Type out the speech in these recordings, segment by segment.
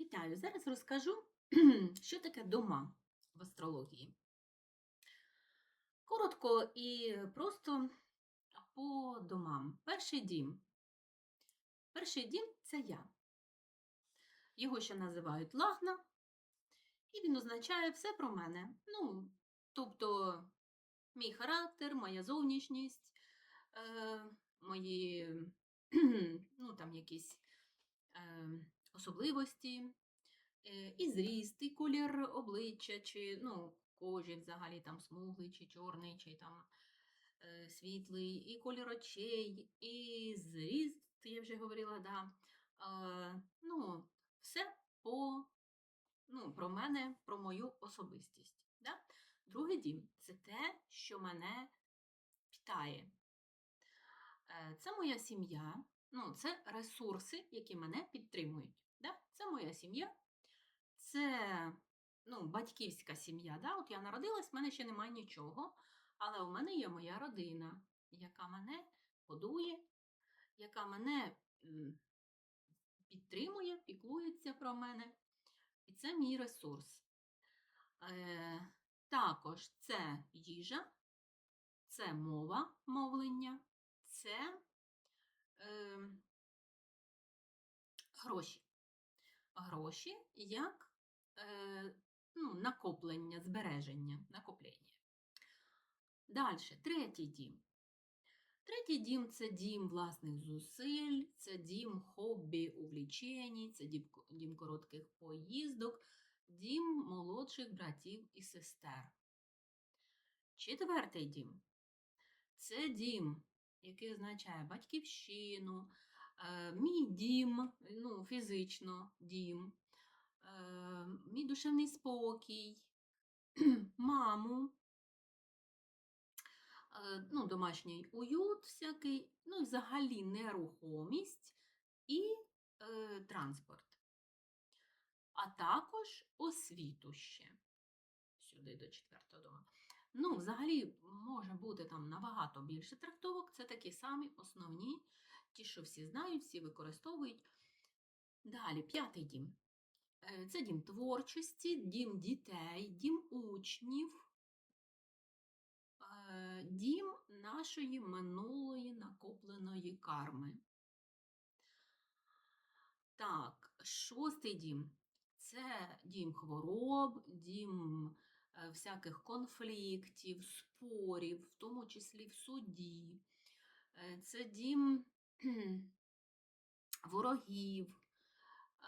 Вітаю! Зараз розкажу, що таке дома в астрології. Коротко і просто по домам. Перший дім. Перший дім це я. Його ще називають лагна, і він означає все про мене. Ну, тобто, мій характер, моя зовнішність, е, мої ну, там якісь е, особливості, е, і зріст, і колір обличчя, чи ну, кожі взагалі там смуглий, чи чорний, чи там е, світлий, і колір очей, і зріст, я вже говорила, да. Ну, все по, ну, про мене, про мою особистість. Да? Другий дім це те, що мене питає. Е, Це моя сім'я, ну, це ресурси, які мене підтримують. Це моя сім'я, це ну, батьківська сім'я. Да? От я народилась, в мене ще немає нічого, але у мене є моя родина, яка мене годує, яка мене підтримує, піклується про мене. І це мій ресурс. Е, також це їжа, це мова, мовлення, це е, гроші. Гроші як е, ну, накоплення, збереження, накоплення. Далі, третій дім. Третій дім це дім власних зусиль, це дім хобі, увлічень, це дім, дім коротких поїздок, дім молодших братів і сестер. Четвертий дім це дім, який означає батьківщину, мій дім, ну, фізично дім, е, мій душевний спокій, маму, е, ну, домашній уют всякий, ну взагалі нерухомість і е, транспорт. А також освіту ще сюди до четвертого дому. Ну, взагалі, може бути там набагато більше трактовок. Це такі самі основні, ті, що всі знають, всі використовують. Далі, п'ятий дім. Е, Це дім творчості, дім дітей, дім учнів, е, дім нашої минулої накопленої карми. Так, шостий дім це дім хвороб, дім е, всяких конфліктів, спорів, в тому числі в суді. Це дім ворогів,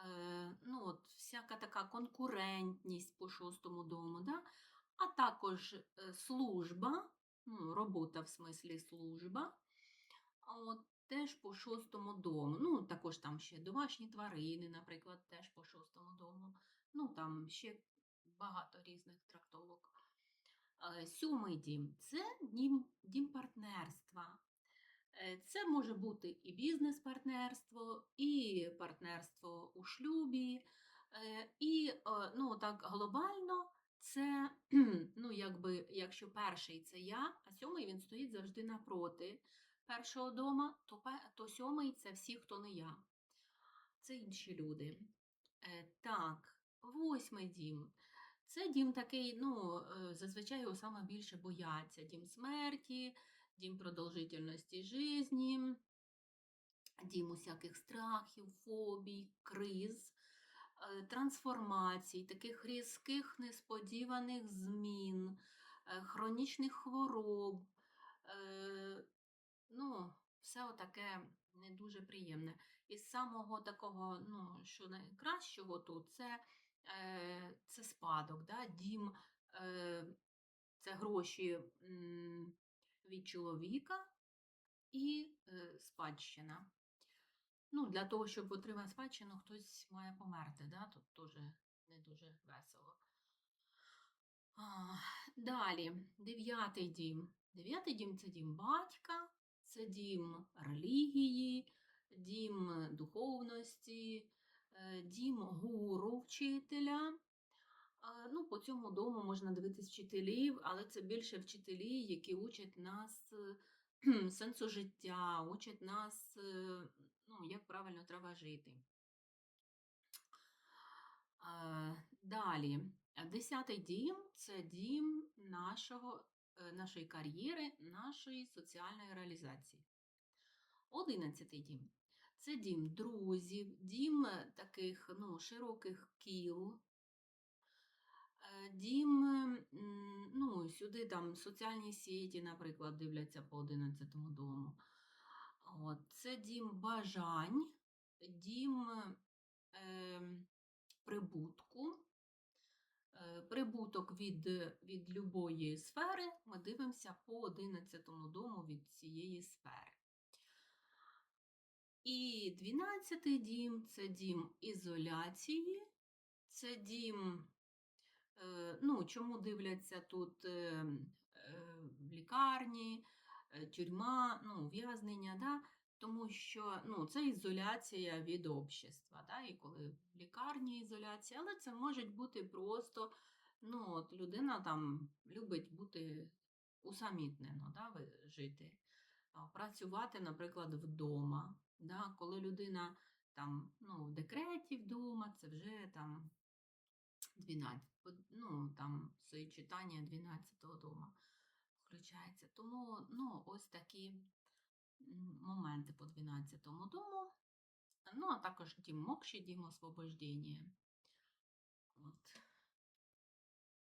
е, ну, от, всяка така конкурентність по шостому дому, да? а також е, служба, ну, робота в смислі служба. От, теж по шостому дому. Ну, також там ще домашні тварини, наприклад, теж по шостому дому. Ну, там ще багато різних трактовок. Е, Сьомий дім це дім, дім партнерства. Е, Це може бути і бізнес-партнерство, і партнерство у шлюбі, е, і е, ну, так глобально це, ну, якби, якщо перший це я, а сьомий він стоїть завжди напроти першого дома, то, то сьомий це всі, хто не я. Це інші люди. Так, восьмий дім. Це дім такий, ну, зазвичай його саме більше бояться. Дім смерті, дім продовжительності житті, дім усяких страхів, фобій, криз, е, трансформацій, таких різких несподіваних змін, е, хронічних хвороб. е, Ну, все отаке не дуже приємне. Із самого такого, ну, що найкращого тут, це, це спадок, да? дім, це гроші від чоловіка і е, спадщина. Ну, для того, щоб отримати спадщину, хтось має померти, да? тут теж не дуже весело. А, Далі, дев'ятий дім. Дев'ятий дім це дім батька, це дім релігії, дім духовності, е, дім гуру вчителя. Ну, по цьому дому можна дивитись вчителів, але це більше вчителі, які учать нас сенсу життя, учать нас, е, ну, як правильно треба жити. Далі, десятий дім це дім нашого, е, нашої кар'єри, нашої соціальної реалізації. Одинадцятий дім це дім друзів, дім е, таких ну, широких кіл. Е, Дім, ну, сюди там соціальні сіті, наприклад, дивляться по 11 дому. От, це дім бажань, дім е, прибутку. Е, Прибуток від, від любої сфери ми дивимося по 11 дому від цієї сфери. І 12 дім це дім ізоляції, це дім, ну, чому дивляться тут е, е, лікарні, е, тюрма, ну, ув'язнення, да? тому що ну, це ізоляція від общества. Да? І коли в лікарні ізоляція, але це може бути просто ну, от людина там любить бути усамітнено, да, жити, працювати, наприклад, вдома. Да? Коли людина там, ну, в декреті вдома, це вже там 12, ну, там читання 12-го дома включається. Тому ну, ось такі моменти по 12-му дому. Ну, а також дім мокші, дім освобождення. От.